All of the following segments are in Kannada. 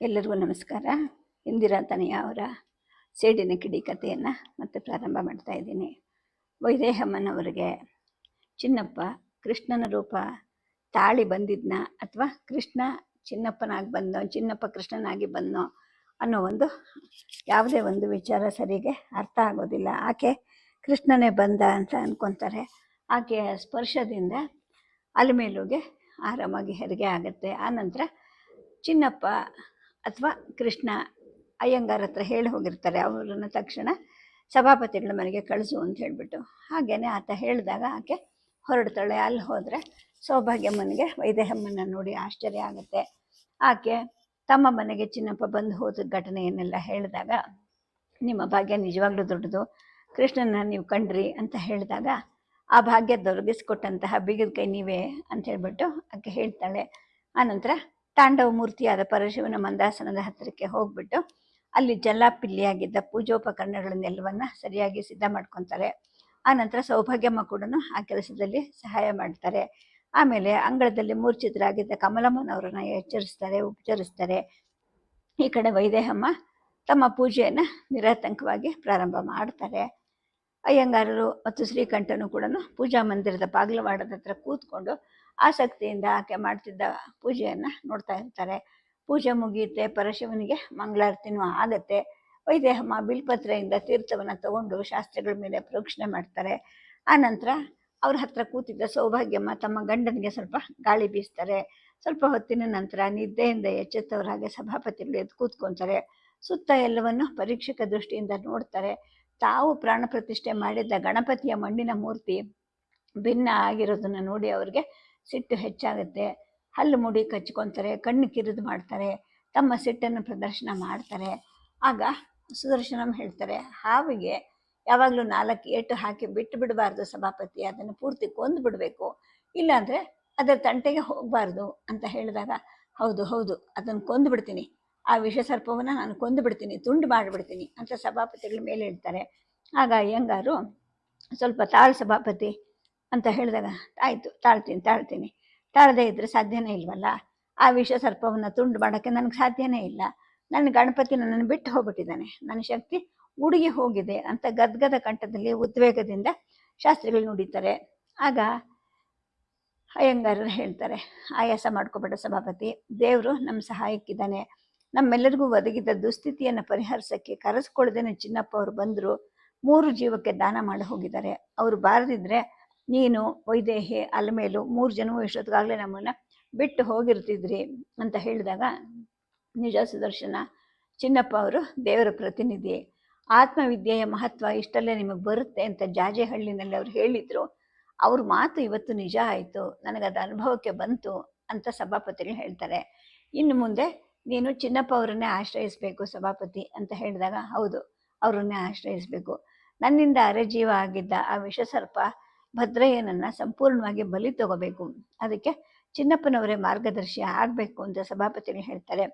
ಎಲ್ಲರಿಗೂ ನಮಸ್ಕಾರ. ಇಂದಿರಾ ತನೆಯ ಅವರ ಸೇಡಿನ ಕಿಡಿ ಕಥೆಯನ್ನು ಮತ್ತೆ ಪ್ರಾರಂಭ ಮಾಡ್ತಾ ಇದ್ದೀನಿ. ವೈದೇಹಮ್ಮನವರಿಗೆ ಚಿನ್ನಪ್ಪ ಕೃಷ್ಣನ ರೂಪ ತಾಳಿ ಬಂದಿದ್ನ ಅಥವಾ ಕೃಷ್ಣ ಚಿನ್ನಪ್ಪನಾಗಿ ಬಂದೋ, ಚಿನ್ನಪ್ಪ ಕೃಷ್ಣನಾಗಿ ಬಂದೋ ಅನ್ನೋ ಒಂದು ಯಾವುದೇ ಒಂದು ವಿಚಾರ ಸರಿಗೆ ಅರ್ಥ ಆಗೋದಿಲ್ಲ. ಆಕೆ ಕೃಷ್ಣನೇ ಬಂದ ಅಂತ ಅಂದ್ಕೊತಾರೆ ಆಕೆಯ ಸ್ಪರ್ಶದಿಂದ ಅಲಿಮೇಲುಗೆ ಆರಾಮಾಗಿ ಹೆರಿಗೆ ಆಗುತ್ತೆ. ಆನಂತರ ಚಿನ್ನಪ್ಪ ಅಥವಾ ಕೃಷ್ಣ ಅಯ್ಯಂಗಾರ ಹತ್ರ ಹೇಳಿ ಹೋಗಿರ್ತಾರೆ, ಅವರನ್ನು ತಕ್ಷಣ ಸಭಾಪತಿಗಳ ಮನೆಗೆ ಕಳಿಸು ಅಂತ ಹೇಳಿಬಿಟ್ಟು. ಹಾಗೇನೆ ಆತ ಹೇಳಿದಾಗ ಆಕೆ ಹೊರಡ್ತಾಳೆ. ಅಲ್ಲಿ ಹೋದರೆ ಸೌಭಾಗ್ಯಮ್ಮನಿಗೆ ವೈದೇಹಮ್ಮನ ನೋಡಿ ಆಶ್ಚರ್ಯ ಆಗುತ್ತೆ. ಆಕೆ ತಮ್ಮ ಮನೆಗೆ ಚಿನ್ನಪ್ಪ ಬಂದು ಹೋದ ಘಟನೆಯನ್ನೆಲ್ಲ ಹೇಳಿದಾಗ, ನಿಮ್ಮ ಭಾಗ್ಯ ನಿಜವಾಗ್ಲೂ ದೊಡ್ಡದು, ಕೃಷ್ಣನ ನೀವು ಕಂಡ್ರಿ ಅಂತ ಹೇಳಿದಾಗ, ಆ ಭಾಗ್ಯ ದೊರಗಿಸ್ಕೊಟ್ಟಂತಹ ಬೀಗದ ಕೈ ನೀವೇ ಅಂತ ಹೇಳಿಬಿಟ್ಟು ಆಕೆ ಹೇಳ್ತಾಳೆ. ಆನಂತರ ತಾಂಡವ ಮೂರ್ತಿಯಾದ ಪರಶಿವನ ಮಂದಾಸನದ ಹತ್ತಿರಕ್ಕೆ ಹೋಗ್ಬಿಟ್ಟು ಅಲ್ಲಿ ಜಲ್ಲಾಪಿಲ್ಲಿಯಾಗಿದ್ದ ಪೂಜೋಪಕರಣಗಳನ್ನೆಲ್ಲವನ್ನ ಸರಿಯಾಗಿ ಸಿದ್ಧ ಮಾಡ್ಕೊತಾರೆ. ಆನಂತರ ಸೌಭಾಗ್ಯಮ್ಮ ಕೂಡ ಆ ಕೆಲಸದಲ್ಲಿ ಸಹಾಯ ಮಾಡ್ತಾರೆ. ಆಮೇಲೆ ಅಂಗಳದಲ್ಲಿ ಮೂರ್ಛಿತರಾಗಿದ್ದ ಕಮಲಮ್ಮನವರನ್ನ ಎಚ್ಚರಿಸ್ತಾರೆ, ಉಪಚರಿಸ್ತಾರೆ. ಈ ಕಡೆ ವೈದೇಹಮ್ಮ ತಮ್ಮ ಪೂಜೆಯನ್ನು ನಿರಾತಂಕವಾಗಿ ಪ್ರಾರಂಭ ಮಾಡ್ತಾರೆ. ಅಯ್ಯಂಗಾರರು ಮತ್ತು ಶ್ರೀಕಂಠನು ಕೂಡ ಪೂಜಾ ಮಂದಿರದ ಬಾಗಿಲವಾಡದ ಹತ್ರ ಕೂತ್ಕೊಂಡು ಆಸಕ್ತಿಯಿಂದ ಆಕೆ ಮಾಡ್ತಿದ್ದ ಪೂಜೆಯನ್ನು ನೋಡ್ತಾ ಇರ್ತಾರೆ. ಪೂಜೆ ಮುಗಿಯುತ್ತೆ, ಪರಶಿವನಿಗೆ ಮಂಗಳಾರತಿನೂ ಆಗತ್ತೆ. ವೈದೇಹಮ್ಮ ಬಿಲ್ಪತ್ರೆಯಿಂದ ತೀರ್ಥವನ್ನು ತಗೊಂಡು ಶಾಸ್ತ್ರಗಳ ಮೇಲೆ ಪ್ರೋಕ್ಷಣೆ ಮಾಡ್ತಾರೆ. ಆನಂತರ ಅವ್ರ ಹತ್ರ ಕೂತಿದ್ದ ಸೌಭಾಗ್ಯಮ್ಮ ತಮ್ಮ ಗಂಡನಿಗೆ ಸ್ವಲ್ಪ ಗಾಳಿ ಬೀಸ್ತಾರೆ. ಸ್ವಲ್ಪ ಹೊತ್ತಿನ ನಂತರ ನಿದ್ದೆಯಿಂದ ಎಚ್ಚೆತ್ತವ್ರ ಹಾಗೆ ಸಭಾಪತಿಗಳು ಎದ್ದು ಕೂತ್ಕೊಂತಾರೆ. ಸುತ್ತ ಎಲ್ಲವನ್ನು ಪರೀಕ್ಷಕ ದೃಷ್ಟಿಯಿಂದ ನೋಡ್ತಾರೆ. ತಾವು ಪ್ರಾಣ ಪ್ರತಿಷ್ಠೆ ಮಾಡಿದ್ದ ಗಣಪತಿಯ ಮಣ್ಣಿನ ಮೂರ್ತಿ ಭಿನ್ನ ಆಗಿರೋದನ್ನು ನೋಡಿ ಅವ್ರಿಗೆ ಸಿಟ್ಟು ಹೆಚ್ಚಾಗುತ್ತೆ. ಹಲ್ಲು ಮುಡಿ ಕಚ್ಕೊತಾರೆ, ಕಣ್ಣು ಕಿರಿದು ಮಾಡ್ತಾರೆ, ತಮ್ಮ ಸಿಟ್ಟನ್ನು ಪ್ರದರ್ಶನ ಮಾಡ್ತಾರೆ. ಆಗ ಸುದರ್ಶನಂ ಹೇಳ್ತಾರೆ, ಹಾವಿಗೆ ಯಾವಾಗಲೂ ನಾಲ್ಕು ಏಟು ಹಾಕಿ ಬಿಟ್ಟು ಬಿಡಬಾರ್ದು ಸಭಾಪತಿ, ಅದನ್ನು ಪೂರ್ತಿ ಕೊಂದು ಬಿಡಬೇಕು. ಇಲ್ಲಾಂದರೆ ಅದರ ತಂಟೆಗೆ ಹೋಗಬಾರ್ದು ಅಂತ ಹೇಳಿದಾಗ, ಹೌದು ಹೌದು, ಅದನ್ನು ಕೊಂದು ಬಿಡ್ತೀನಿ. ಆ ವಿಷ ಸರ್ಪವನ್ನು ನಾನು ಕೊಂದು ಬಿಡ್ತೀನಿ, ತುಂಡು ಮಾಡಿಬಿಡ್ತೀನಿ ಅಂತ ಸಭಾಪತಿಗಳ ಮೇಲೆ ಹೇಳ್ತಾರೆ. ಆಗ ಅಯ್ಯಂಗಾರು, ಸ್ವಲ್ಪ ತಾಳು ಸಭಾಪತಿ ಅಂತ ಹೇಳಿದಾಗ, ಆಯಿತು, ತಾಳ್ತೀನಿ ತಾಳ್ತೀನಿ. ತಾಳದೇ ಇದ್ದರೆ ಸಾಧ್ಯನೇ ಇಲ್ವಲ್ಲ? ಆ ವಿಷ ಸರ್ಪವನ್ನು ತುಂಡು ಮಾಡೋಕ್ಕೆ ನನಗೆ ಸಾಧ್ಯನೇ ಇಲ್ಲ. ನನ್ನ ಗಣಪತಿ ನನ್ನನ್ನು ಬಿಟ್ಟು ಹೋಗ್ಬಿಟ್ಟಿದ್ದಾನೆ. ನನ್ನ ಶಕ್ತಿ ಉಡುಗಿ ಹೋಗಿದೆ ಅಂತ ಗದ್ಗದ ಕಂಠದಲ್ಲಿ ಉದ್ವೇಗದಿಂದ ಶಾಸ್ತ್ರಿಗಳು ನುಡಿತಾರೆ. ಆಗ ಅಯ್ಯಂಗಾರರು ಹೇಳ್ತಾರೆ, ಆಯಾಸ ಮಾಡ್ಕೋಬೇಡ ಸಭಾಪತಿ. ದೇವರು ನಮ್ಮ ಸಹಾಯಕ್ಕಿದ್ದಾನೆ. ನಮ್ಮೆಲ್ಲರಿಗೂ ಒದಗಿದ ದುಸ್ಥಿತಿಯನ್ನು ಪರಿಹರಿಸೋಕ್ಕೆ ಕರೆಸ್ಕೊಳ್ಳ್ದೇನೆ ಚಿನ್ನಪ್ಪ ಅವರು ಬಂದರು. ಮೂರು ಜೀವಕ್ಕೆ ದಾನ ಮಾಡಿ ಹೋಗಿದ್ದಾರೆ. ಅವರು ಬಾರದಿದ್ರೆ ನೀನು ವೈದೇಹಿ ಅಲಮೇಲು ಮೂರು ಜನವೂ ಇಷ್ಟೊತ್ತಿಗಾಗಲೇ ನಮ್ಮನ್ನು ಬಿಟ್ಟು ಹೋಗಿರ್ತಿದ್ರಿ ಅಂತ ಹೇಳಿದಾಗ ನಿಜ ಸುದರ್ಶನ, ಚಿನ್ನಪ್ಪ ಅವರು ದೇವರ ಪ್ರತಿನಿಧಿ, ಆತ್ಮವಿದ್ಯೆಯ ಮಹತ್ವ ಇಷ್ಟಲ್ಲೇ ನಿಮಗೆ ಬರುತ್ತೆ ಅಂತ ಜಾಜೆಹಳ್ಳಿನಲ್ಲಿ ಅವ್ರು ಹೇಳಿದರು. ಅವ್ರ ಮಾತು ಇವತ್ತು ನಿಜ ಆಯಿತು, ನನಗದು ಅನುಭವಕ್ಕೆ ಬಂತು ಅಂತ ಸಭಾಪತಿಗಳು ಹೇಳ್ತಾರೆ. ಇನ್ನು ಮುಂದೆ ನೀನು ಚಿನ್ನಪ್ಪ ಅವರನ್ನೇ ಆಶ್ರಯಿಸಬೇಕು ಸಭಾಪತಿ ಅಂತ ಹೇಳಿದಾಗ ಹೌದು, ಅವರನ್ನೇ ಆಶ್ರಯಿಸಬೇಕು. ನನ್ನಿಂದ ಅರೆಜೀವ ಆಗಿದ್ದ ಆ ವಿಷಸರ್ಪ ಭದ್ರಯ್ಯನನ್ನು ಸಂಪೂರ್ಣವಾಗಿ ಬಲಿ ತಗೋಬೇಕು. ಅದಕ್ಕೆ ಚಿನ್ನಪ್ಪನವರೇ ಮಾರ್ಗದರ್ಶಿ ಆಗಬೇಕು ಅಂತ ಸಭಾಪತಿಗಳು ಹೇಳ್ತಾರೆ.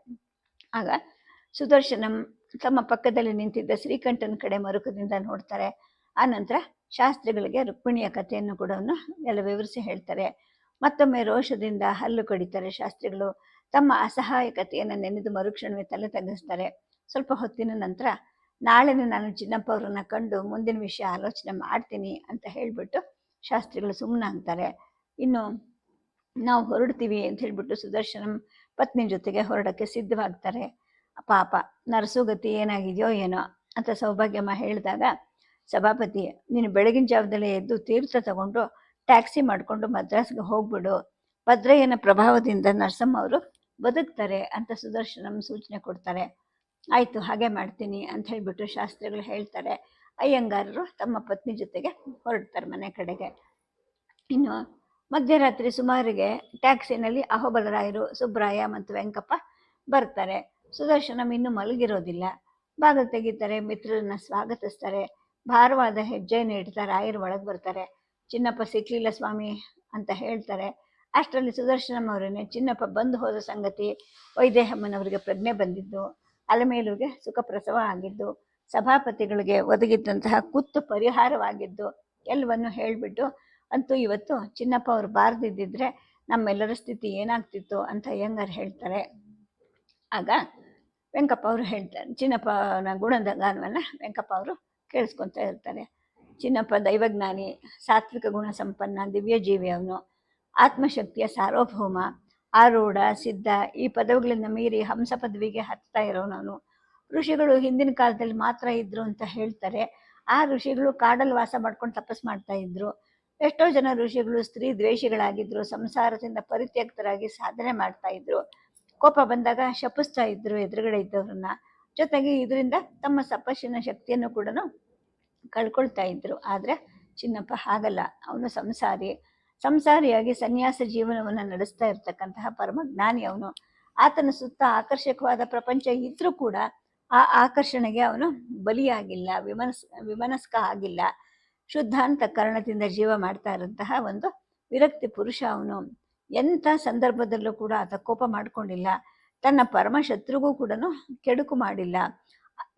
ಆಗ ಸುದರ್ಶನಂ ತಮ್ಮ ಪಕ್ಕದಲ್ಲಿ ನಿಂತಿದ್ದ ಶ್ರೀಕಂಠನ ಕಡೆ ಮರುಕದಿಂದ ನೋಡ್ತಾರೆ. ಆನಂತರ ಶಾಸ್ತ್ರಿಗಳಿಗೆ ರುಕ್ಮಿಣಿಯ ಕಥೆಯನ್ನು ಕೂಡ ಎಲ್ಲ ವಿವರಿಸಿ ಹೇಳ್ತಾರೆ. ಮತ್ತೊಮ್ಮೆ ರೋಷದಿಂದ ಹಲ್ಲು ಕಡಿತಾರೆ ಶಾಸ್ತ್ರಿಗಳು. ತಮ್ಮ ಅಸಹಾಯಕತೆಯನ್ನು ನೆನೆದು ಮರುಕ್ಷಣವೇ ತಲೆ ತಗ್ಗಿಸ್ತಾರೆ. ಸ್ವಲ್ಪ ಹೊತ್ತಿನ ನಂತರ, ನಾಳೆನೇ ನಾನು ಚಿನ್ನಪ್ಪ ಅವರನ್ನ ಕಂಡು ಮುಂದಿನ ವಿಷಯ ಆಲೋಚನೆ ಮಾಡ್ತೀನಿ ಅಂತ ಹೇಳಿಬಿಟ್ಟು ಶಾಸ್ತ್ರಿಗಳು ಸುಮ್ಮನಾಗ್ತಾರೆ ಇನ್ನು ನಾವು ಹೊರಡ್ತೀವಿ ಅಂತ ಹೇಳಿಬಿಟ್ಟು ಸುದರ್ಶನಂ ಪತ್ನಿ ಜೊತೆಗೆ ಹೊರಡಕ್ಕೆ ಸಿದ್ಧವಾಗ್ತಾರೆ. ಪಾಪ, ನರಸುಗತಿ ಏನಾಗಿದೆಯೋ ಏನೋ ಅಂತ ಸೌಭಾಗ್ಯಮ್ಮ ಹೇಳಿದಾಗ, ಸಭಾಪತಿ, ನೀನು ಬೆಳಗಿನ ಜಾವದಲ್ಲೇ ಎದ್ದು ತೀರ್ಥ ತಗೊಂಡು ಟ್ಯಾಕ್ಸಿ ಮಾಡಿಕೊಂಡು ಮದ್ರಾಸ್ಗೆ ಹೋಗ್ಬಿಡು. ಭದ್ರಯ್ಯನ ಪ್ರಭಾವದಿಂದ ನರಸಮ್ಮ ಅವರು ಬದುಕ್ತಾರೆ ಅಂತ ಸುದರ್ಶನಂ ಸೂಚನೆ ಕೊಡ್ತಾರೆ. ಆಯಿತು, ಹಾಗೆ ಮಾಡ್ತೀನಿ ಅಂತ ಹೇಳಿಬಿಟ್ಟು ಶಾಸ್ತ್ರಿಗಳು ಹೇಳ್ತಾರೆ. ಅಯ್ಯಂಗಾರರು ತಮ್ಮ ಪತ್ನಿ ಜೊತೆಗೆ ಹೊರಡ್ತಾರೆ ಮನೆ ಕಡೆಗೆ. ಇನ್ನು ಮಧ್ಯರಾತ್ರಿ ಸುಮಾರಿಗೆ ಟ್ಯಾಕ್ಸಿನಲ್ಲಿ ಅಹೋಬಲರಾಯರು ಸುಬ್ರಾಯ ಮತ್ತು ವೆಂಕಪ್ಪ ಬರ್ತಾರೆ. ಸುದರ್ಶನಂ ಇನ್ನೂ ಮಲಗಿರೋದಿಲ್ಲ. ಬಾಗಿಲು ತೆಗಿತಾರೆ, ಮಿತ್ರರನ್ನ ಸ್ವಾಗತಿಸ್ತಾರೆ, ಭಾರವಾದ ಹೆಜ್ಜೆಯನ್ನು ಇಡ್ತಾರೆ ರಾಯರು ಒಳಗೆ ಬರ್ತಾರೆ. ಚಿನ್ನಪ್ಪ ಸಿಕ್ಲಿಲ್ಲ ಸ್ವಾಮಿ ಅಂತ ಹೇಳ್ತಾರೆ. ಅಷ್ಟರಲ್ಲಿ ಸುದರ್ಶನಂ ಅವರನ್ನೇ ಚಿನ್ನಪ್ಪ ಬಂದು ಹೋದ ಸಂಗತಿ ವೈದೇಹಮ್ಮನವರಿಗೆ ಪ್ರಜ್ಞೆ ಬಂದಿದ್ದು ಅಲಮೇಲುಗೆ ಸುಖ ಪ್ರಸವ ಆಗಿದ್ದು ಸಭಾಪತಿಗಳಿಗೆ ಒದಗಿದ್ದಂತಹ ಕುತ್ತು ಪರಿಹಾರವಾಗಿದ್ದು ಎಲ್ಲವನ್ನು ಹೇಳಿಬಿಟ್ಟು, ಅಂತೂ ಇವತ್ತು ಚಿನ್ನಪ್ಪ ಅವರು ಬಾರದಿದ್ದಿದ್ರೆ ನಮ್ಮೆಲ್ಲರ ಸ್ಥಿತಿ ಏನಾಗ್ತಿತ್ತು? ಅಂತ ಅಯ್ಯಂಗಾರ್ ಹೇಳ್ತಾರೆ. ಆಗ ವೆಂಕಪ್ಪ ಅವರು ಹೇಳ್ತಾರೆ, ಚಿನ್ನಪ್ಪನ ಗುಣದ ಗಾನವನ್ನು ವೆಂಕಪ್ಪ ಅವರು ಕೇಳಿಸ್ಕೊತಾ ಇರ್ತಾರೆ. ಚಿನ್ನಪ್ಪ ದೈವಜ್ಞಾನಿ, ಸಾತ್ವಿಕ ಗುಣ ಸಂಪನ್ನ ದಿವ್ಯ ಅವನು. ಆತ್ಮಶಕ್ತಿಯ ಸಾರ್ವಭೌಮ, ಆರೂಢ, ಸಿದ್ಧ, ಈ ಪದವುಗಳನ್ನು ಮೀರಿ ಹಂಸ ಪದವಿಗೆ ಹತ್ತಾ ಇರೋನವನು. ಋಷಿಗಳು ಹಿಂದಿನ ಕಾಲದಲ್ಲಿ ಮಾತ್ರ ಇದ್ರು ಅಂತ ಹೇಳ್ತಾರೆ. ಆ ಋಷಿಗಳು ಕಾಡಲ್ಲಿ ವಾಸ ಮಾಡ್ಕೊಂಡು ತಪಸ್ ಮಾಡ್ತಾ ಇದ್ರು. ಎಷ್ಟೋ ಜನ ಋಷಿಗಳು ಸ್ತ್ರೀ ದ್ವೇಷಿಗಳಾಗಿದ್ರು, ಸಂಸಾರದಿಂದ ಪರಿತ್ಯಕ್ತರಾಗಿ ಸಾಧನೆ ಮಾಡ್ತಾ ಇದ್ರು. ಕೋಪ ಬಂದಾಗ ಶಪಿಸ್ತಾ ಇದ್ರು ಎದುರುಗಡೆ ಇದ್ದವ್ರನ್ನ. ಜೊತೆಗೆ ಇದರಿಂದ ತಮ್ಮ ತಪಸ್ಸಿನ ಶಕ್ತಿಯನ್ನು ಕೂಡ ಕಳ್ಕೊಳ್ತಾ ಇದ್ರು. ಆದರೆ ಚಿನ್ನಪ್ಪ ಹಾಗಲ್ಲ. ಅವನು ಸಂಸಾರಿ. ಸಂಸಾರಿಯಾಗಿ ಸನ್ಯಾಸ ಜೀವನವನ್ನು ನಡೆಸ್ತಾ ಇರ್ತಕ್ಕಂತಹ ಪರಮ ಜ್ಞಾನಿ ಅವನು. ಆತನ ಸುತ್ತ ಆಕರ್ಷಕವಾದ ಪ್ರಪಂಚ ಇದ್ರೂ ಕೂಡ ಆ ಆಕರ್ಷಣೆಗೆ ಅವನು ಬಲಿಯಾಗಿಲ್ಲ, ವಿಮನಸ್, ವಿಮನಸ್ಕ ಆಗಿಲ್ಲ. ಶುದ್ಧಾಂತ ಕರ್ಣದಿಂದ ಜೀವ ಮಾಡ್ತಾ ಇರುವಂತಹ ಒಂದು ವಿರಕ್ತಿ ಪುರುಷ ಅವನು. ಎಂಥ ಸಂದರ್ಭದಲ್ಲೂ ಕೂಡ ಆತ ಕೋಪ ಮಾಡಿಕೊಂಡಿಲ್ಲ. ತನ್ನ ಪರಮ ಶತ್ರುಗೂ ಕೂಡ ಕೆಡುಕು ಮಾಡಿಲ್ಲ.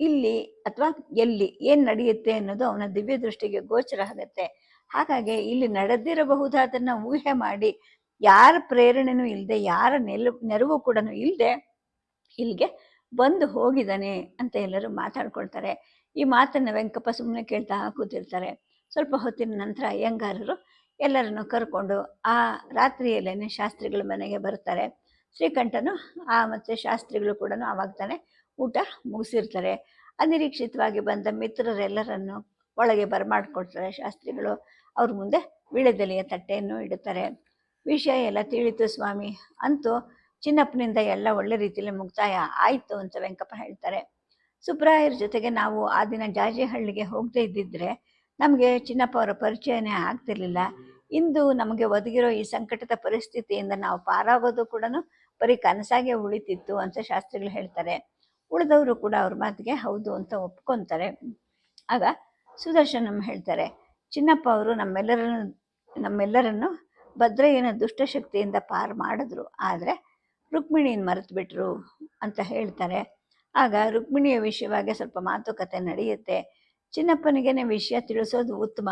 ಇಲ್ಲಿ ಅಥವಾ ಎಲ್ಲಿ ಏನು ನಡೆಯುತ್ತೆ ಅನ್ನೋದು ಅವನ ದಿವ್ಯ ದೃಷ್ಟಿಗೆ ಗೋಚರ ಆಗುತ್ತೆ. ಹಾಗಾಗಿ ಇಲ್ಲಿ ನಡೆದಿರಬಹುದಾದನ್ನು ಊಹೆ ಮಾಡಿ ಯಾರ ಪ್ರೇರಣೆನೂ ಇಲ್ಲದೆ ಯಾರ ನೆಲ, ನೆರವು ಕೂಡ ಇಲ್ಲದೆ ಇಲ್ಲಿಗೆ ಬಂದು ಹೋಗಿದ್ದಾನೆ ಅಂತ ಎಲ್ಲರೂ ಮಾತಾಡ್ಕೊಳ್ತಾರೆ. ಈ ಮಾತನ್ನು ವೆಂಕಪ್ಪ ಸುಮ್ಮನೆ ಕೇಳ್ತಾ ಕೂತಿರ್ತಾರೆ. ಸ್ವಲ್ಪ ಹೊತ್ತಿನ ನಂತರ ಅಯ್ಯಂಗಾರರು ಎಲ್ಲರನ್ನು ಕರ್ಕೊಂಡು ಆ ರಾತ್ರಿಯಲ್ಲೇ ಶಾಸ್ತ್ರಿಗಳ ಮನೆಗೆ ಬರ್ತಾರೆ ಶ್ರೀಕಂಠನು ಆ ಮತ್ತು ಶಾಸ್ತ್ರಿಗಳು ಕೂಡ ಆವಾಗ ತಾನೇ ಊಟ ಮುಗಿಸಿರ್ತಾರೆ. ಅನಿರೀಕ್ಷಿತವಾಗಿ ಬಂದ ಮಿತ್ರರೆಲ್ಲರನ್ನು ಒಳಗೆ ಬರಮಾಡ್ಕೊಳ್ತಾರೆ ಶಾಸ್ತ್ರಿಗಳು. ಅವ್ರ ಮುಂದೆ ವಿಳೆದೆಲೆಯ ತಟ್ಟೆಯನ್ನು ಇಡುತ್ತಾರೆ. ವಿಷಯ ಎಲ್ಲ ತಿಳಿತು ಸ್ವಾಮಿ. ಅಂತೂ ಚಿನ್ನಪ್ಪನಿಂದ ಎಲ್ಲ ಒಳ್ಳೆ ರೀತಿಯಲ್ಲಿ ಮುಕ್ತಾಯ ಆಯಿತು ಅಂತ ವೆಂಕಪ್ಪ ಹೇಳ್ತಾರೆ. ಸುಬ್ರಾಯರ ಜೊತೆಗೆ ನಾವು ಆ ದಿನ ಜಾಜಿಹಳ್ಳಿಗೆ ಹೋಗದೇ ಇದ್ದಿದ್ರೆ ನಮಗೆ ಚಿನ್ನಪ್ಪ ಅವರ ಪರಿಚಯನೇ ಆಗ್ತಿರ್ಲಿಲ್ಲ. ಇಂದು ನಮಗೆ ಒದಗಿರೋ ಈ ಸಂಕಟದ ಪರಿಸ್ಥಿತಿಯಿಂದ ನಾವು ಪಾರಾಗೋದು ಕೂಡ ಬರೀ ಕನಸಾಗೆ ಉಳಿತಿತ್ತು ಅಂತ ಶಾಸ್ತ್ರಿಗಳು ಹೇಳ್ತಾರೆ. ಉಳಿದವರು ಕೂಡ ಅವ್ರ ಮಾತಿಗೆ ಹೌದು ಅಂತ ಒಪ್ಕೊತಾರೆ. ಆಗ ಸುದರ್ಶನಂ ಹೇಳ್ತಾರೆ, ಚಿನ್ನಪ್ಪ ಅವರು ನಮ್ಮೆಲ್ಲರನ್ನು ನಮ್ಮೆಲ್ಲರನ್ನು ಭದ್ರಯ್ಯನ ದುಷ್ಟಶಕ್ತಿಯಿಂದ ಪಾರು ಮಾಡಿದ್ರು. ಆದರೆ ರುಕ್ಮಿಣಿಯನ್ನು ಮರೆತು ಬಿಟ್ರು ಅಂತ ಹೇಳ್ತಾರೆ. ಆಗ ರುಕ್ಮಿಣಿಯ ವಿಷಯವಾಗಿ ಸ್ವಲ್ಪ ಮಾತುಕತೆ ನಡೆಯುತ್ತೆ. ಚಿನ್ನಪ್ಪನಿಗೇನೆ ವಿಷಯ ತಿಳಿಸೋದು ಉತ್ತಮ.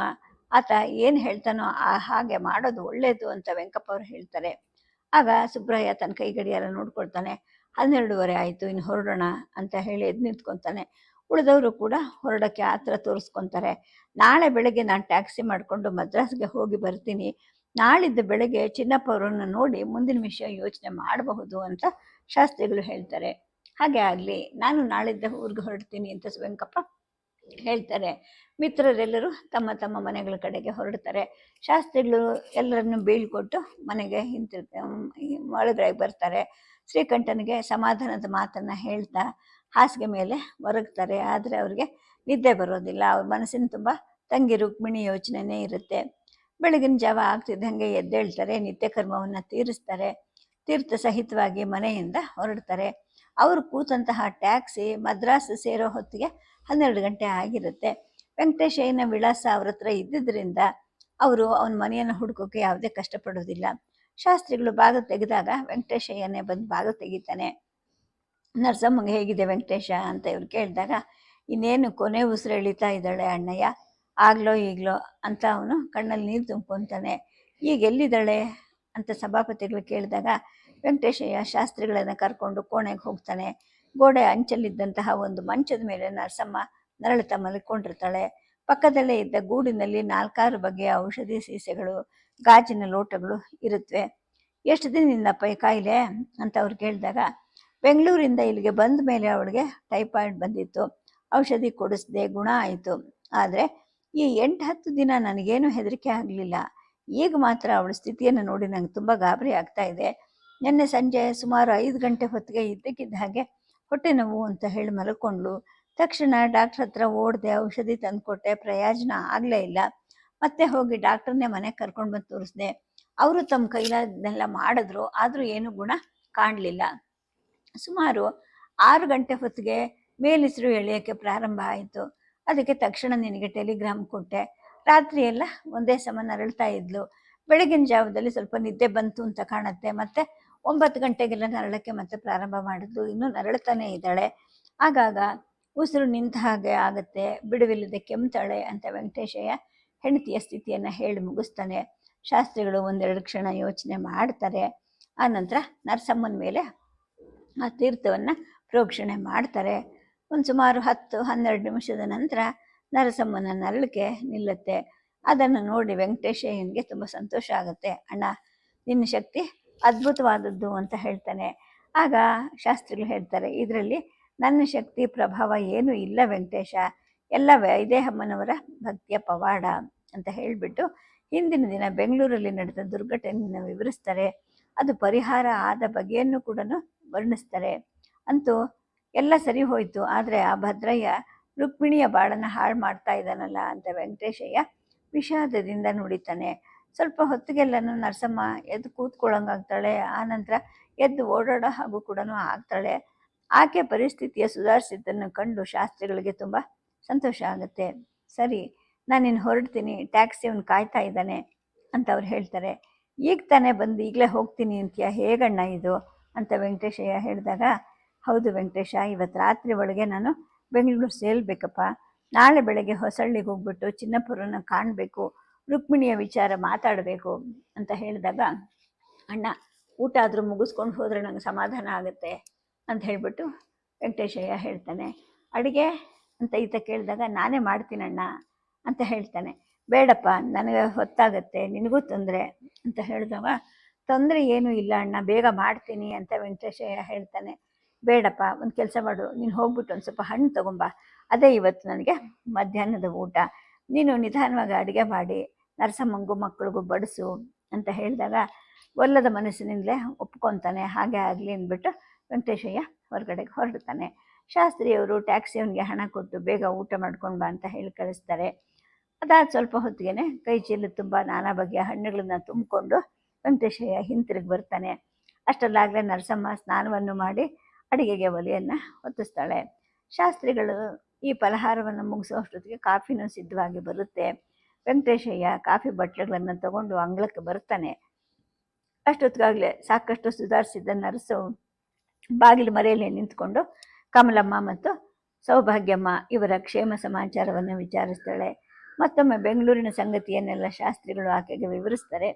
ಆತ ಏನು ಹೇಳ್ತಾನೋ ಆ ಹಾಗೆ ಮಾಡೋದು ಒಳ್ಳೆಯದು ಅಂತ ವೆಂಕಪ್ಪ ಅವರು ಹೇಳ್ತಾರೆ. ಆಗ ಸುಬ್ರಹ್ಯ ತನ್ನ ಕೈ ಗಡಿಯಾರ ನೋಡ್ಕೊಳ್ತಾನೆ. ಹನ್ನೆರಡೂವರೆ ಆಯಿತು, ಇನ್ನು ಹೊರಡೋಣ ಅಂತ ಹೇಳಿ ಎದ್ದು ನಿಂತ್ಕೊತಾನೆ ಉಳಿದವರು ಕೂಡ ಹೊರಡೋಕ್ಕೆ ಆತರ ತೋರಿಸ್ಕೊತಾರೆ. ನಾಳೆ ಬೆಳಗ್ಗೆ ನಾನು ಟ್ಯಾಕ್ಸಿ ಮಾಡಿಕೊಂಡು ಮದ್ರಾಸ್ಗೆ ಹೋಗಿ ಬರ್ತೀನಿ. ನಾಳಿದ್ದು ಬೆಳಗ್ಗೆ ಚಿನ್ನಪ್ಪ ಅವರನ್ನು ನೋಡಿ ಮುಂದಿನ ವಿಷಯ ಯೋಚನೆ ಮಾಡಬಹುದು ಅಂತ ಶಾಸ್ತ್ರಿಗಳು ಹೇಳ್ತಾರೆ. ಹಾಗೆ ಆಗಲಿ, ನಾನು ನಾಳಿದ್ದ ಊರಿಗೆ ಹೊರಡ್ತೀನಿ ಅಂತ ವೆಂಕಪ್ಪ ಹೇಳ್ತಾರೆ. ಮಿತ್ರರೆಲ್ಲರೂ ತಮ್ಮ ತಮ್ಮ ಮನೆಗಳ ಕಡೆಗೆ ಹೊರಡ್ತಾರೆ. ಶಾಸ್ತ್ರಿಗಳು ಎಲ್ಲರನ್ನು ಬೀಳ್ಕೊಟ್ಟು ಮನೆಗೆ ಹಿಂತಿರ್ ಒಳಗಡೆ ಬರ್ತಾರೆ. ಶ್ರೀಕಂಠನಿಗೆ ಸಮಾಧಾನದ ಮಾತನ್ನು ಹೇಳ್ತಾ ಹಾಸಿಗೆ ಮೇಲೆ ಒರಗ್ತಾರೆ. ಆದರೆ ಅವ್ರಿಗೆ ನಿದ್ದೆ ಬರೋದಿಲ್ಲ. ಅವ್ರ ಮನಸ್ಸಿನ ತುಂಬ ತಂಗಿ ರುಕ್ಮಿಣಿ ಯೋಚನೆನೇ ಇರುತ್ತೆ. ಬೆಳಗಿನ ಜಾವ ಆಗ್ತಿದ್ದಂಗೆ ಎದ್ದೇಳ್ತಾರೆ ನಿತ್ಯ ಕರ್ಮವನ್ನು ತೀರಿಸ್ತಾರೆ, ತೀರ್ಥ ಸಹಿತವಾಗಿ ಮನೆಯಿಂದ ಹೊರಡ್ತಾರೆ. ಅವರು ಕೂತಂತಹ ಟ್ಯಾಕ್ಸಿ ಮದ್ರಾಸ್ ಸೇರೋ ಹೊತ್ತಿಗೆ ಹನ್ನೆರಡು ಗಂಟೆ ಆಗಿರುತ್ತೆ. ವೆಂಕಟೇಶಯ್ಯನ ವಿಳಾಸ ಅವ್ರ ಹತ್ರ ಇದ್ದಿದ್ದರಿಂದ ಅವರು ಅವನ ಮನೆಯನ್ನು ಹುಡುಕೋಕೆ ಯಾವುದೇ ಕಷ್ಟಪಡೋದಿಲ್ಲ. ಶಾಸ್ತ್ರಿಗಳು ಭಾಗ ತೆಗೆದಾಗ ವೆಂಕಟೇಶಯ್ಯನೇ ಬಂದು ಭಾಗ ತೆಗಿತಾನೆ. ನರಸಮ್ಮಂಗೆ ಹೇಗಿದೆ ವೆಂಕಟೇಶ ಅಂತ ಇವ್ರು ಕೇಳಿದಾಗ, ಇನ್ನೇನು ಕೊನೆ ಉಸಿರು ಎಳಿತಾ ಇದ್ದಾಳೆ ಅಣ್ಣಯ್ಯ? ಆಗ್ಲೋ ಈಗಲೋ ಅಂತ ಅವನು ಕಣ್ಣಲ್ಲಿ ನೀರು ತುಂಬ್ಕೊತಾನೆ. ಈಗ ಎಲ್ಲಿದ್ದಾಳೆ ಅಂತ ಸಭಾಪತಿಗಳು ಕೇಳಿದಾಗ ವೆಂಕಟೇಶಯ್ಯ ಶಾಸ್ತ್ರಿಗಳನ್ನು ಕರ್ಕೊಂಡು ಕೋಣೆಗೆ ಹೋಗ್ತಾನೆ. ಗೋಡೆ ಅಂಚಲ್ಲಿದ್ದಂತಹ ಒಂದು ಮಂಚದ ಮೇಲೆ ನರಸಮ್ಮ ನರಳತ ಮಲ್ಕೊಂಡಿರ್ತಾಳೆ. ಪಕ್ಕದಲ್ಲೇ ಇದ್ದ ಗೂಡಿನಲ್ಲಿ ನಾಲ್ಕಾರು ಬಗೆಯ ಔಷಧಿ ಸೀಸೆಗಳು, ಗಾಜಿನ ಲೋಟಗಳು ಇರುತ್ತವೆ ಎಷ್ಟು ದಿನದಿಂದಪ್ಪ ಪೈ ಕಾಯಿಲೆ? ಅಂತ ಅವ್ರು ಕೇಳಿದಾಗ, ಬೆಂಗಳೂರಿಂದ ಇಲ್ಲಿಗೆ ಬಂದ ಮೇಲೆ ಅವಳಿಗೆ ಟೈಫಾಯ್ಡ್ ಬಂದಿತ್ತು. ಔಷಧಿ ಕೊಡಿಸ್ದೆ ಗುಣ ಆಯಿತು. ಆದರೆ ಈ ಎಂಟು ಹತ್ತು ದಿನ ನನಗೇನು ಹೆದರಿಕೆ ಆಗಲಿಲ್ಲ. ಈಗ ಮಾತ್ರ ಅವಳ ಸ್ಥಿತಿಯನ್ನು ನೋಡಿ ನಂಗೆ ತುಂಬ ಗಾಬರಿ ಆಗ್ತಾ ಇದೆ. ನಿನ್ನೆ ಸಂಜೆ ಸುಮಾರು ಐದು ಗಂಟೆ ಹೊತ್ತಿಗೆ ಇದ್ದಕ್ಕಿದ್ದ ಹಾಗೆ ಹೊಟ್ಟೆ ನೋವು ಅಂತ ಹೇಳಿ ಮಲ್ಕೊಂಡ್ಳು. ತಕ್ಷಣ ಡಾಕ್ಟ್ರ್ ಹತ್ರ ಓಡಿದೆ ಔಷಧಿ ತಂದುಕೊಟ್ಟೆ, ಪ್ರಯೋಜನ ಆಗಲೇ ಇಲ್ಲ. ಮತ್ತೆ ಹೋಗಿ ಡಾಕ್ಟರ್ನೇ ಮನೆಗೆ ಕರ್ಕೊಂಡು ಬಂದು ತೋರಿಸ್ದೆ. ಅವರು ತಮ್ಮ ಕೈಲಾದನ್ನೆಲ್ಲ ಮಾಡಿದ್ರು, ಆದರೂ ಏನು ಗುಣ ಕಾಣಲಿಲ್ಲ. ಸುಮಾರು ಆರು ಗಂಟೆ ಹೊತ್ತಿಗೆ ಮೇಲಿಸಿರು ಎಳೆಯೋಕ್ಕೆ ಪ್ರಾರಂಭ ಆಯಿತು. ಅದಕ್ಕೆ ತಕ್ಷಣ ನಿನಗೆ ಟೆಲಿಗ್ರಾಮ್ ಕೊಟ್ಟೆ. ರಾತ್ರಿ ಎಲ್ಲ ಒಂದೇ ಸಮ ನರಳ್ತಾ ಇದ್ಲು. ಬೆಳಗಿನ ಜಾವದಲ್ಲಿ ಸ್ವಲ್ಪ ನಿದ್ದೆ ಬಂತು ಅಂತ ಕಾಣುತ್ತೆ. ಮತ್ತೆ ಒಂಬತ್ತು ಗಂಟೆಗೆಲ್ಲ ನರಳಕ್ಕೆ ಮತ್ತೆ ಪ್ರಾರಂಭ ಮಾಡಿದ್ಲು. ಇನ್ನೂ ನರಳ್ತಾನೆ ಇದ್ದಾಳೆ. ಆಗಾಗ ಉಸಿರು ನಿಂತ ಹಾಗೆ ಆಗುತ್ತೆ. ಬಿಡುವಿಲ್ಲದೆ ಕೆಮ್ತಾಳೆ ಅಂತ ವೆಂಕಟೇಶಯ್ಯ ಹೆಂಡತಿಯ ಸ್ಥಿತಿಯನ್ನು ಹೇಳಿ ಮುಗಿಸ್ತಾನೆ. ಶಾಸ್ತ್ರಿಗಳು ಒಂದೆರಡು ಕ್ಷಣ ಯೋಚನೆ ಮಾಡ್ತಾರೆ. ಆನಂತರ ನರಸಮ್ಮನ ಮೇಲೆ ಆ ತೀರ್ಥವನ್ನು ಪ್ರೋಕ್ಷಣೆ ಮಾಡ್ತಾರೆ. ಒಂದು ಸುಮಾರು ಹತ್ತು, ಹನ್ನೆರಡು ನಿಮಿಷದ ನಂತರ ನರಸಮ್ಮನ ನರಳಿಕೆ ನಿಲ್ಲುತ್ತೆ. ಅದನ್ನು ನೋಡಿ ವೆಂಕಟೇಶಯ್ಯನಿಗೆ ತುಂಬ ಸಂತೋಷ ಆಗುತ್ತೆ. ಅಣ್ಣ, ನಿನ್ನ ಶಕ್ತಿ ಅದ್ಭುತವಾದದ್ದು ಅಂತ ಹೇಳ್ತಾನೆ. ಆಗ ಶಾಸ್ತ್ರಿಗಳು ಹೇಳ್ತಾರೆ, ಇದರಲ್ಲಿ ನನ್ನ ಶಕ್ತಿ ಪ್ರಭಾವ ಏನೂ ಇಲ್ಲ ವೆಂಕಟೇಶ. ಎಲ್ಲ ವೈದೇಹಮ್ಮನವರ ಭಕ್ತಿಯ ಪವಾಡ ಅಂತ ಹೇಳಿಬಿಟ್ಟು ಹಿಂದಿನ ದಿನ ಬೆಂಗಳೂರಲ್ಲಿ ನಡೆದ ದುರ್ಘಟನೆಯನ್ನು ವಿವರಿಸ್ತಾರೆ. ಅದು ಪರಿಹಾರ ಆದ ಬಗೆಯನ್ನು ಕೂಡ ವರ್ಣಿಸ್ತಾರೆ. ಅಂತೂ ಎಲ್ಲ ಸರಿ ಹೋಯಿತು. ಆದರೆ ಆ ಭದ್ರಯ್ಯ ರುಕ್ಮಿಣಿಯ ಬಾಳನ್ನು ಹಾಳು ಮಾಡ್ತಾ ಇದ್ದಾನಲ್ಲ ಅಂತ ವೆಂಕಟೇಶಯ್ಯ ವಿಷಾದದಿಂದ ನುಡಿತಾನೆ. ಸ್ವಲ್ಪ ಹೊತ್ತಿಗೆಲ್ಲನೂ ನರಸಮ್ಮ ಎದ್ದು ಕೂತ್ಕೊಳ್ಳೋಂಗಾಗ್ತಾಳೆ ಆನಂತರ ಎದ್ದು ಓಡಾಡೋ ಹಾಗೂ ಕೂಡ ಆಗ್ತಾಳೆ. ಆಕೆ ಪರಿಸ್ಥಿತಿಯ ಸುಧಾರಿಸಿದ್ದನ್ನು ಕಂಡು ಶಾಸ್ತ್ರಿಗಳಿಗೆ ತುಂಬ ಸಂತೋಷ ಆಗುತ್ತೆ. ಸರಿ ನಾನು ಇನ್ನು ಹೊರಡ್ತೀನಿ. ಟ್ಯಾಕ್ಸಿ ಅವ್ನು ಕಾಯ್ತಾ ಇದ್ದಾನೆ ಅಂತ ಅವ್ರು ಹೇಳ್ತಾರೆ. ಈಗ ತಾನೇ ಬಂದು ಈಗಲೇ ಹೋಗ್ತೀನಿ ಅಂತೀಯ? ಹೇಗಣ್ಣ ಇದು? ಅಂತ ವೆಂಕಟೇಶಯ್ಯ ಹೇಳಿದಾಗ ಹೌದು ವೆಂಕಟೇಶ ಇವತ್ತು ರಾತ್ರಿ ಒಳಗೆ ನಾನು ಬೆಂಗಳೂರು ಸೇಲ್ಬೇಕಪ್ಪ ನಾಳೆ ಬೆಳಗ್ಗೆ ಹೊಸಳ್ಳಿಗೆ ಹೋಗ್ಬಿಟ್ಟು ಚಿನ್ನಪುರನ ಕಾಣಬೇಕು, ರುಕ್ಮಿಣಿಯ ವಿಚಾರ ಮಾತಾಡಬೇಕು ಅಂತ ಹೇಳಿದಾಗ, ಅಣ್ಣ, ಊಟ ಆದರೂ ಮುಗಿಸ್ಕೊಂಡು ಹೋದರೆ ನಂಗೆ ಸಮಾಧಾನ ಆಗುತ್ತೆ ಅಂತ ಹೇಳಿಬಿಟ್ಟು ವೆಂಕಟೇಶಯ್ಯ ಹೇಳ್ತಾನೆ. ಅಡುಗೆ? ಅಂತ ಈತ ಕೇಳಿದಾಗ, ನಾನೇ ಮಾಡ್ತೀನಣ್ಣ ಅಂತ ಹೇಳ್ತಾನೆ. ಬೇಡಪ್ಪ, ನನಗೆ ಹೊತ್ತಾಗತ್ತೆ, ನಿನಗೂ ತೊಂದರೆ ಅಂತ ಹೇಳಿದವ ತೊಂದರೆ ಏನೂ ಇಲ್ಲ ಅಣ್ಣ, ಬೇಗ ಮಾಡ್ತೀನಿ ಅಂತ ವೆಂಕಟೇಶಯ್ಯ ಹೇಳ್ತಾನೆ. ಬೇಡಪ್ಪ, ಒಂದು ಕೆಲಸ ಮಾಡು, ನೀನು ಹೋಗ್ಬಿಟ್ಟು ಒಂದು ಸ್ವಲ್ಪ ಹಣ್ಣು ತಗೊಂಬ. ಅದೇ ಇವತ್ತು ನನಗೆ ಮಧ್ಯಾಹ್ನದ ಊಟ. ನೀನು ನಿಧಾನವಾಗಿ ಅಡುಗೆ ಮಾಡಿ, ನರಸಮ್ಮಂಗೂ ಮಕ್ಕಳಿಗೂ ಬಡಿಸು ಅಂತ ಹೇಳಿದಾಗ ಒಲ್ಲದ ಮನಸ್ಸಿನಿಂದಲೇ ಒಪ್ಕೊತಾನೆ. ಹಾಗೆ ಆಗಲಿ ಅಂದ್ಬಿಟ್ಟು ವೆಂಕಟೇಶಯ್ಯ ಹೊರಗಡೆಗೆ ಹೊರಡ್ತಾನೆ. ಶಾಸ್ತ್ರಿಯವರು ಟ್ಯಾಕ್ಸಿಯವನಿಗೆ ಹಣ ಕೊಟ್ಟು ಬೇಗ ಊಟ ಮಾಡ್ಕೊಂಡು ಬಾ ಅಂತ ಹೇಳಿ ಕಳಿಸ್ತಾರೆ. ಅದಾದ ಸ್ವಲ್ಪ ಹೊತ್ತಿಗೆ ಕೈ ಚೀಲ ತುಂಬ ನಾನಾ ಬಗೆಯ ಹಣ್ಣುಗಳನ್ನ ತುಂಬಿಕೊಂಡು ವೆಂಕಟೇಶಯ್ಯ ಹಿಂತಿರುಗಿ ಬರ್ತಾನೆ. ಅಷ್ಟರಲ್ಲಾಗಲೇ ನರಸಮ್ಮ ಸ್ನಾನವನ್ನು ಮಾಡಿ ಅಡಿಗೆಗೆ ಒಲೆಯನ್ನು ಹೊತ್ತಿಸ್ತಾಳೆ. ಶಾಸ್ತ್ರಿಗಳು ಈ ಫಲಹಾರವನ್ನು ಮುಗಿಸೋ ಅಷ್ಟೊತ್ತಿಗೆ ಕಾಫಿನೂ ಸಿದ್ಧವಾಗಿ ಬರುತ್ತೆ. ವೆಂಕಟೇಶಯ್ಯ ಕಾಫಿ ಬಟ್ಲುಗಳನ್ನು ತಗೊಂಡು ಅಂಗಳಕ್ಕೆ ಬರ್ತಾನೆ ಅಷ್ಟೊತ್ತಿಗಾಗಲೇ ಸಾಕಷ್ಟು ಸುಧಾರಿಸಿದ್ದ ನರಸು ಬಾಗಿಲು ಮರೆಯಲ್ಲಿ ನಿಂತ್ಕೊಂಡು ಕಮಲಮ್ಮ ಮತ್ತು ಸೌಭಾಗ್ಯಮ್ಮ ಇವರ ಕ್ಷೇಮ ಸಮಾಚಾರವನ್ನು ವಿಚಾರಿಸ್ತಾಳೆ. ಮತ್ತೊಮ್ಮೆ ಬೆಂಗಳೂರಿನ ಸಂಗತಿಯನ್ನೆಲ್ಲ ಶಾಸ್ತ್ರಿಗಳು ಆಕೆಗೆ ವಿವರಿಸ್ತಾರೆ.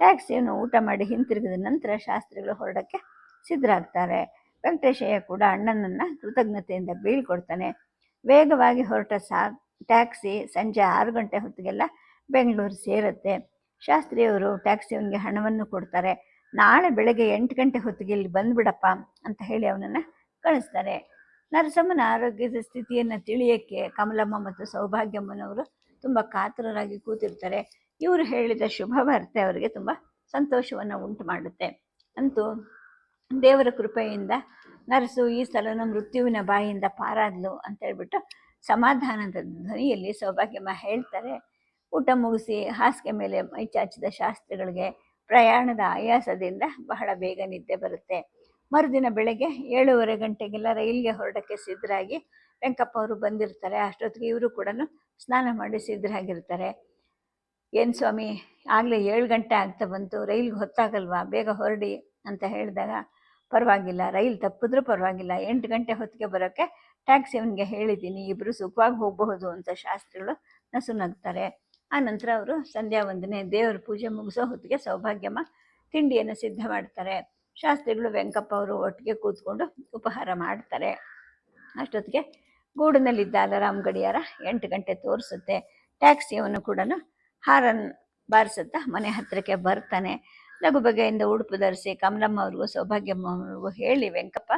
ಟ್ಯಾಕ್ಸಿಯನ್ನು ಊಟ ಮಾಡಿ ಹಿಂತಿರುಗಿದ ನಂತರ ಶಾಸ್ತ್ರಿಗಳು ಹೊರಡಕ್ಕೆ ಸಿದ್ಧರಾಗ್ತಾರೆ. ವೆಂಕಟೇಶಯ್ಯ ಕೂಡ ಅಣ್ಣನನ್ನು ಕೃತಜ್ಞತೆಯಿಂದ ಬೀಳ್ಕೊಡ್ತಾನೆ. ವೇಗವಾಗಿ ಹೊರಟ ಸಾ, ಟ್ಯಾಕ್ಸಿ ಸಂಜೆ ಆರು ಗಂಟೆ ಹೊತ್ತಿಗೆಲ್ಲ ಬೆಂಗಳೂರು ಸೇರುತ್ತೆ. ಶಾಸ್ತ್ರಿಯವರು ಟ್ಯಾಕ್ಸಿಯವನಿಗೆ ಹಣವನ್ನು ಕೊಡ್ತಾರೆ. ನಾಳೆ ಬೆಳಗ್ಗೆ ಎಂಟು ಗಂಟೆ ಹೊತ್ತಿಗೆ ಇಲ್ಲಿ ಬಂದುಬಿಡಪ್ಪ ಅಂತ ಹೇಳಿ ಅವನನ್ನು ಕಳಿಸ್ತಾರೆ. ನರಸಮ್ಮನ ಆರೋಗ್ಯದ ಸ್ಥಿತಿಯನ್ನು ತಿಳಿಯೋಕ್ಕೆ ಕಮಲಮ್ಮ ಮತ್ತು ಸೌಭಾಗ್ಯಮ್ಮನವರು ತುಂಬ ಕಾತರರಾಗಿ ಕೂತಿರ್ತಾರೆ. ಇವರು ಹೇಳಿದ ಶುಭ ವಾರ್ತೆ ಅವರಿಗೆ ತುಂಬ ಸಂತೋಷವನ್ನು ಉಂಟು ಮಾಡುತ್ತೆ. ಅಂತೂ ದೇವರ ಕೃಪೆಯಿಂದ ನರಸು ಈ ಸಲನ ಮೃತ್ಯುವಿನ ಬಾಯಿಯಿಂದ ಪಾರಾದ್ಲು ಅಂತ ಹೇಳ್ಬಿಟ್ಟು ಸಮಾಧಾನದ ಧ್ವನಿಯಲ್ಲಿ ಸೌಭಾಗ್ಯಮ್ಮ ಹೇಳ್ತಾರೆ. ಊಟ ಮುಗಿಸಿ ಹಾಸಿಗೆ ಮೇಲೆ ಮೈ ಚಾಚಿದ ಶಾಸ್ತ್ರಿಗಳಿಗೆ ಪ್ರಯಾಣದ ಆಯಾಸದಿಂದ ಬಹಳ ಬೇಗ ನಿದ್ದೆ ಬರುತ್ತೆ. ಮರುದಿನ ಬೆಳಗ್ಗೆ ಏಳೂವರೆ ಗಂಟೆಗೆಲ್ಲ ರೈಲಿಗೆ ಹೊರಡಕ್ಕೆ ಸಿದ್ಧರಾಗಿ ವೆಂಕಪ್ಪ ಅವರು ಬಂದಿರ್ತಾರೆ. ಅಷ್ಟೊತ್ತಿಗೆ ಇವರು ಕೂಡ ಸ್ನಾನ ಮಾಡಿ ಸಿದ್ಧರಾಗಿರ್ತಾರೆ. ಏನು ಸ್ವಾಮಿ, ಆಗಲೇ ಏಳು ಗಂಟೆ ಆಗ್ತಾ ಬಂತು, ರೈಲ್ಗೆ ಹೊತ್ತಾಗಲ್ವಾ, ಬೇಗ ಹೊರಡಿ ಅಂತ ಹೇಳಿದಾಗ ಪರವಾಗಿಲ್ಲ, ರೈಲ್ ತಪ್ಪಿದ್ರೂ ಪರವಾಗಿಲ್ಲ. ಎಂಟು ಗಂಟೆ ಹೊತ್ತಿಗೆ ಬರೋಕ್ಕೆ ಟ್ಯಾಕ್ಸಿ ಅವನಿಗೆ ಹೇಳಿದ್ದೀನಿ ಇಬ್ಬರು ಸುಖವಾಗಿ ಹೋಗಬಹುದು ಅಂತ ಶಾಸ್ತ್ರಿಗಳು ನಸು ನಗ್ತಾರೆ. ಆ ನಂತರ ಅವರು ಸಂಧ್ಯಾ ವಂದನೆ ದೇವರ ಪೂಜೆ ಮುಗಿಸೋ ಹೊತ್ತಿಗೆ ಸೌಭಾಗ್ಯಮ್ಮ ತಿಂಡಿಯನ್ನು ಸಿದ್ಧ ಮಾಡ್ತಾರೆ. ಶಾಸ್ತ್ರಿಗಳು ವೆಂಕಪ್ಪ ಅವರು ಒಟ್ಟಿಗೆ ಕೂತ್ಕೊಂಡು ಉಪಹಾರ ಮಾಡ್ತಾರೆ. ಅಷ್ಟೊತ್ತಿಗೆ ಗೂಡಿನಲ್ಲಿದ್ದ ಅಲಾರಾಮ್ ಗಡಿಯಾರ ಎಂಟು ಗಂಟೆ ತೋರಿಸುತ್ತೆ. ಟ್ಯಾಕ್ಸಿಯವನು ಕೂಡ ಹಾರನ್ ಬಾರಿಸುತ್ತಾ ಮನೆ ಹತ್ತಿರಕ್ಕೆ ಬರ್ತಾನೆ. ಲಘು ಬಗೆಯಿಂದ ಉಡುಪು ಧರಿಸಿ ಕಮಲಮ್ಮ ಅವ್ರಿಗೂ, ಸೌಭಾಗ್ಯಮ್ಮ ಅವ್ರಿಗೂ ಹೇಳಿ ವೆಂಕಪ್ಪ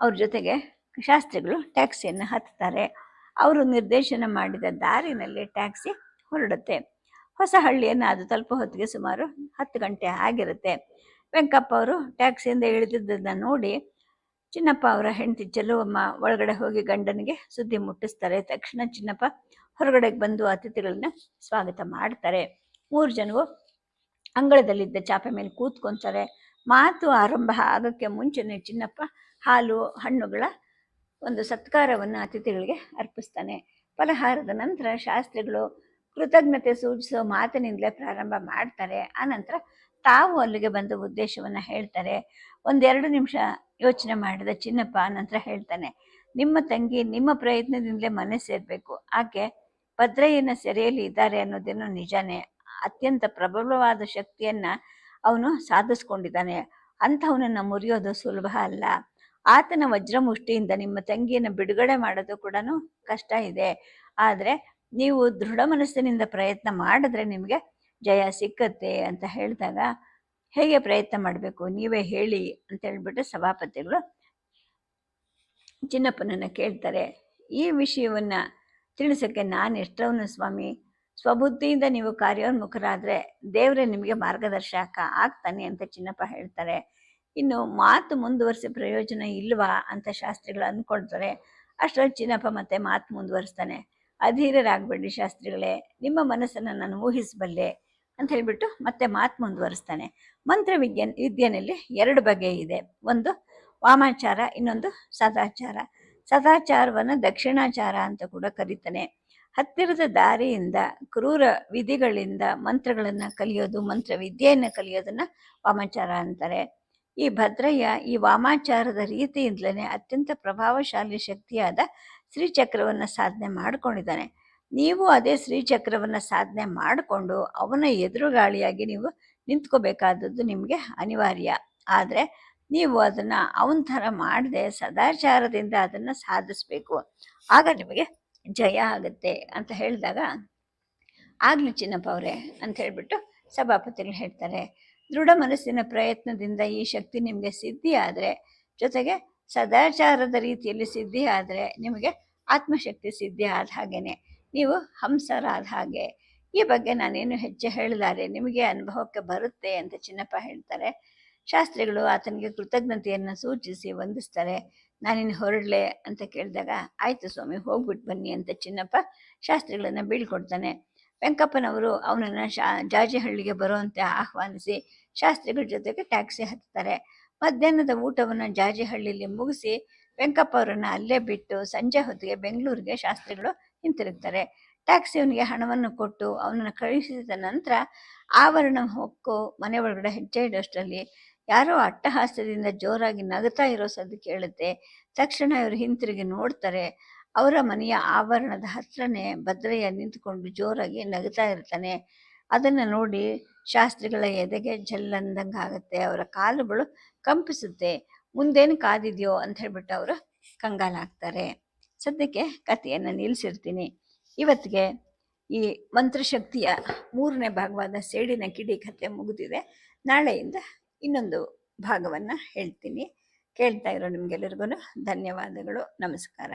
ಅವ್ರ ಜೊತೆಗೆ ಶಾಸ್ತ್ರಿಗಳು ಟ್ಯಾಕ್ಸಿಯನ್ನು ಹತ್ತಾರೆ ಅವರು ನಿರ್ದೇಶನ ಮಾಡಿದ ದಾರಿನಲ್ಲಿ ಟ್ಯಾಕ್ಸಿ ಹೊರಡುತ್ತೆ. ಹೊಸ ಹಳ್ಳಿಯನ್ನು ಅದು ತಲುಪೋ ಹೊತ್ತಿಗೆ ಸುಮಾರು ಹತ್ತು ಗಂಟೆ ಆಗಿರುತ್ತೆ. ವೆಂಕಪ್ಪ ಅವರು ಟ್ಯಾಕ್ಸಿಯಿಂದ ಇಳಿದಿದ್ದನ್ನು ನೋಡಿ ಚಿನ್ನಪ್ಪ ಅವರ ಹೆಂಡತಿ ಚೆಲುವಮ್ಮ ಒಳಗಡೆ ಹೋಗಿ ಗಂಡನಿಗೆ ಸುದ್ದಿ ಮುಟ್ಟಿಸ್ತಾರೆ. ತಕ್ಷಣ ಚಿನ್ನಪ್ಪ ಹೊರಗಡೆಗೆ ಬಂದು ಅತಿಥಿಗಳನ್ನ ಸ್ವಾಗತ ಮಾಡ್ತಾರೆ. ಮೂರು ಜನವು ಅಂಗಳದಲ್ಲಿದ್ದ ಚಾಪೆ ಮೇಲೆ ಕೂತ್ಕೊಂತಾರೆ. ಮಾತು ಆರಂಭ ಆಗೋಕ್ಕೆ ಮುಂಚೆನೆ ಚಿನ್ನಪ್ಪ ಹಾಲು, ಹಣ್ಣುಗಳ ಒಂದು ಸತ್ಕಾರವನ್ನು ಅತಿಥಿಗಳಿಗೆ ಅರ್ಪಿಸ್ತಾನೆ. ಫಲಹಾರದ ನಂತರ ಶಾಸ್ತ್ರಿಗಳು ಕೃತಜ್ಞತೆ ಸೂಚಿಸೋ ಮಾತಿನಿಂದಲೇ ಪ್ರಾರಂಭ ಮಾಡ್ತಾರೆ. ಆನಂತರ ತಾವು ಅಲ್ಲಿಗೆ ಬಂದ ಉದ್ದೇಶವನ್ನು ಹೇಳ್ತಾರೆ. ಒಂದೆರಡು ನಿಮಿಷ ಯೋಚನೆ ಮಾಡಿದ ಚಿನ್ನಪ್ಪ ನಂತರ ಹೇಳ್ತಾನೆ, ನಿಮ್ಮ ತಂಗಿ ನಿಮ್ಮ ಪ್ರಯತ್ನದಿಂದಲೇ ಮನೆ ಸೇರಬೇಕು. ಆಕೆ ಭದ್ರಯ್ಯನ ಸೆರೆಯಲ್ಲಿ ಇದ್ದಾರೆ ಅನ್ನೋದೇನು ನಿಜಾನೇ. ಅತ್ಯಂತ ಪ್ರಬಲವಾದ ಶಕ್ತಿಯನ್ನ ಅವನು ಸಾಧಿಸ್ಕೊಂಡಿದ್ದಾನೆ. ಅಂಥವನನ್ನು ಮುರಿಯೋದು ಸುಲಭ ಅಲ್ಲ. ಆತನ ವಜ್ರಮುಷ್ಟಿಯಿಂದ ನಿಮ್ಮ ತಂಗಿಯನ್ನು ಬಿಡುಗಡೆ ಮಾಡೋದು ಕೂಡ ಕಷ್ಟ ಇದೆ. ಆದರೆ ನೀವು ದೃಢ ಮನಸ್ಸಿನಿಂದ ಪ್ರಯತ್ನ ಮಾಡಿದ್ರೆ ನಿಮಗೆ ಜಯ ಸಿಕ್ಕತ್ತೆ ಅಂತ ಹೇಳಿದಾಗ ಹೇಗೆ ಪ್ರಯತ್ನ ಮಾಡಬೇಕು? ನೀವೇ ಹೇಳಿ ಅಂತ ಹೇಳ್ಬಿಟ್ಟು ಸಭಾಪತಿಗಳು ಚಿನ್ನಪ್ಪನನ್ನು ಕೇಳ್ತಾರೆ. ಈ ವಿಷಯವನ್ನು ತಿಳಿಸೋಕ್ಕೆ ನಾನು ಎಷ್ಟವನು ಸ್ವಾಮಿ? ಸ್ವಬುದ್ಧಿಯಿಂದ ನೀವು ಕಾರ್ಯೋನ್ಮುಖರಾದರೆ ದೇವರೇ ನಿಮಗೆ ಮಾರ್ಗದರ್ಶಕ ಆಗ್ತಾನೆ ಅಂತ ಚಿನ್ನಪ್ಪ ಹೇಳ್ತಾರೆ. ಇನ್ನು ಮಾತು ಮುಂದುವರಿಸಿ ಪ್ರಯೋಜನ ಇಲ್ವಾ ಅಂತ ಶಾಸ್ತ್ರಿಗಳು ಅಂದ್ಕೊಳ್ತಾರೆ. ಅಷ್ಟರಲ್ಲಿ ಚಿನ್ನಪ್ಪ ಮತ್ತೆ ಮಾತು ಮುಂದುವರಿಸ್ತಾನೆ. ಅಧೀರರಾಗಬೇಡಿ ಶಾಸ್ತ್ರಿಗಳೇ, ನಿಮ್ಮ ಮನಸ್ಸನ್ನು ನಾನು ಊಹಿಸಬಲ್ಲೆ ಅಂತ ಹೇಳಿಬಿಟ್ಟು ಮತ್ತೆ ಮಾತು ಮುಂದುವರಿಸ್ತಾನೆ. ಮಂತ್ರ ವಿಜ್ಞಾನ ವಿದ್ಯೆನಲ್ಲಿ ಎರಡು ಬಗೆ ಇದೆ. ಒಂದು ವಾಮಾಚಾರ, ಇನ್ನೊಂದು ಸದಾಚಾರ. ಸದಾಚಾರವನ್ನು ದಕ್ಷಿಣಾಚಾರ ಅಂತ ಕೂಡ ಕರೀತಾನೆ. ಹತ್ತಿರದ ದಾರಿಯಿಂದ ಕ್ರೂರ ವಿಧಿಗಳಿಂದ ಮಂತ್ರಗಳನ್ನು ಕಲಿಯೋದು ಮಂತ್ರ ವಿದ್ಯೆಯನ್ನು ಕಲಿಯೋದನ್ನು ವಾಮಾಚಾರ ಅಂತಾರೆ. ಈ ಭದ್ರಯ್ಯ ಈ ವಾಮಾಚಾರದ ರೀತಿಯಿಂದಲೇ ಅತ್ಯಂತ ಪ್ರಭಾವಶಾಲಿ ಶಕ್ತಿಯಾದ ಶ್ರೀಚಕ್ರವನ್ನು ಸಾಧನೆ ಮಾಡಿಕೊಂಡಿದ್ದಾನೆ. ನೀವು ಅದೇ ಶ್ರೀಚಕ್ರವನ್ನು ಸಾಧನೆ ಮಾಡಿಕೊಂಡು ಅವನ ಎದುರುಗಾಳಿಯಾಗಿ ನೀವು ನಿಂತ್ಕೋಬೇಕಾದದ್ದು ನಿಮಗೆ ಅನಿವಾರ್ಯ. ಆದರೆ ನೀವು ಅದನ್ನು ಅವನ ಥರ ಮಾಡದೆ ಸದಾಚಾರದಿಂದ ಅದನ್ನು ಸಾಧಿಸ್ಬೇಕು. ಆಗ ನಿಮಗೆ ಜಯ ಆಗುತ್ತೆ ಅಂತ ಹೇಳಿದಾಗ, ಆಗಲಿ ಚಿನ್ನಪ್ಪ ಅವರೇ ಅಂತ ಹೇಳಿಬಿಟ್ಟು ಸಭಾಪತಿಗಳು ಹೇಳ್ತಾರೆ, ದೃಢ ಮನಸ್ಸಿನ ಪ್ರಯತ್ನದಿಂದ ಈ ಶಕ್ತಿ ನಿಮಗೆ ಸಿದ್ಧಿ ಆದರೆ, ಜೊತೆಗೆ ಸದಾಚಾರದ ರೀತಿಯಲ್ಲಿ ಸಿದ್ಧಿ ಆದರೆ ನಿಮಗೆ ಆತ್ಮಶಕ್ತಿ ಸಿದ್ಧಿ ಆದ ಹಾಗೇನೆ, ನೀವು ಹಂಸರಾದ ಹಾಗೆ. ಈ ಬಗ್ಗೆ ನಾನೇನು ಹೆಚ್ಚು ಹೇಳಿದಾರೆ ನಿಮಗೆ ಅನುಭವಕ್ಕೆ ಬರುತ್ತೆ ಅಂತ ಚಿನ್ನಪ್ಪ ಹೇಳ್ತಾರೆ. ಶಾಸ್ತ್ರಿಗಳು ಆತನಿಗೆ ಕೃತಜ್ಞತೆಯನ್ನು ಸೂಚಿಸಿ ವಂದಿಸ್ತಾರೆ. ನಾನಿನ್ನು ಹೊರಡಲೆ ಅಂತ ಕೇಳಿದಾಗ, ಆಯಿತು ಸ್ವಾಮಿ ಹೋಗ್ಬಿಟ್ಟು ಬನ್ನಿ ಅಂತ ಚಿನ್ನಪ್ಪ ಶಾಸ್ತ್ರಿಗಳನ್ನು ಬೀಳ್ಕೊಡ್ತಾನೆ. ವೆಂಕಪ್ಪನವರು ಅವನನ್ನು ಶಾ, ಜಾಜಿಹಳ್ಳಿಗೆ ಬರುವಂತೆ ಆಹ್ವಾನಿಸಿ ಶಾಸ್ತ್ರಿಗಳ ಜೊತೆಗೆ ಟ್ಯಾಕ್ಸಿ ಹತ್ತಾರೆ ಮಧ್ಯಾಹ್ನದ ಊಟವನ್ನು ಜಾಜಿಹಳ್ಳಿಯಲ್ಲಿ ಮುಗಿಸಿ ವೆಂಕಪ್ಪ ಅವರನ್ನು ಅಲ್ಲೇ ಬಿಟ್ಟು ಸಂಜೆ ಹೊತ್ತಿಗೆ ಬೆಂಗಳೂರಿಗೆ ಶಾಸ್ತ್ರಿಗಳು ಹಿಂತಿರುಗ್ತಾರೆ. ಟ್ಯಾಕ್ಸಿಯವನಿಗೆ ಹಣವನ್ನು ಕೊಟ್ಟು ಅವನನ್ನು ಕಳುಹಿಸಿದ ನಂತರ ಆವರಣ ಹೊಕ್ಕು ಮನೆ ಒಳಗಡೆ ಹೆಜ್ಜೆ ಇಡೋಷ್ಟರಲ್ಲಿ ಯಾರೋ ಅಟ್ಟಹಾಸ್ಯದಿಂದ ಜೋರಾಗಿ ನಗುತ್ತಾ ಇರೋ ಸದ್ದು ಕೇಳುತ್ತೆ. ತಕ್ಷಣ ಇವರು ಹಿಂತಿರುಗಿ ನೋಡ್ತಾರೆ. ಅವರ ಮನೆಯ ಆವರಣದ ಹತ್ರನೇ ಭದ್ರಯ್ಯ ನಿಂತ್ಕೊಂಡು ಜೋರಾಗಿ ನಗುತ್ತಾ ಇರ್ತಾನೆ. ಅದನ್ನು ನೋಡಿ ಶಾಸ್ತ್ರಿಗಳ ಎದೆಗೆ ಜಲ್ಲಂದಂಗೆ ಆಗುತ್ತೆ. ಅವರ ಕಾಲುಗಳು ಕಂಪಿಸುತ್ತೆ. ಮುಂದೇನು ಕಾದಿದೆಯೋ ಅಂತ ಹೇಳ್ಬಿಟ್ಟು ಅವರು ಕಂಗಾಲಾಗ್ತಾರೆ ಸದ್ಯಕ್ಕೆ ಕಥೆಯನ್ನು ನಿಲ್ಲಿಸಿರ್ತೀನಿ ಇವತ್ತಿಗೆ ಈ ಮಂತ್ರಶಕ್ತಿಯ ಮೂರನೇ ಭಾಗವಾದ ಸೇಡಿನ ಕಿಡಿ ಕಥೆ ಮುಗಿದಿದೆ. ನಾಳೆಯಿಂದ ಇನ್ನೊಂದು ಭಾಗವನ್ನು ಹೇಳ್ತೀನಿ. ಕೇಳ್ತಾ ಇರೋ ನಿಮಗೆಲ್ಲರಿಗೂ ಧನ್ಯವಾದಗಳು. ನಮಸ್ಕಾರ.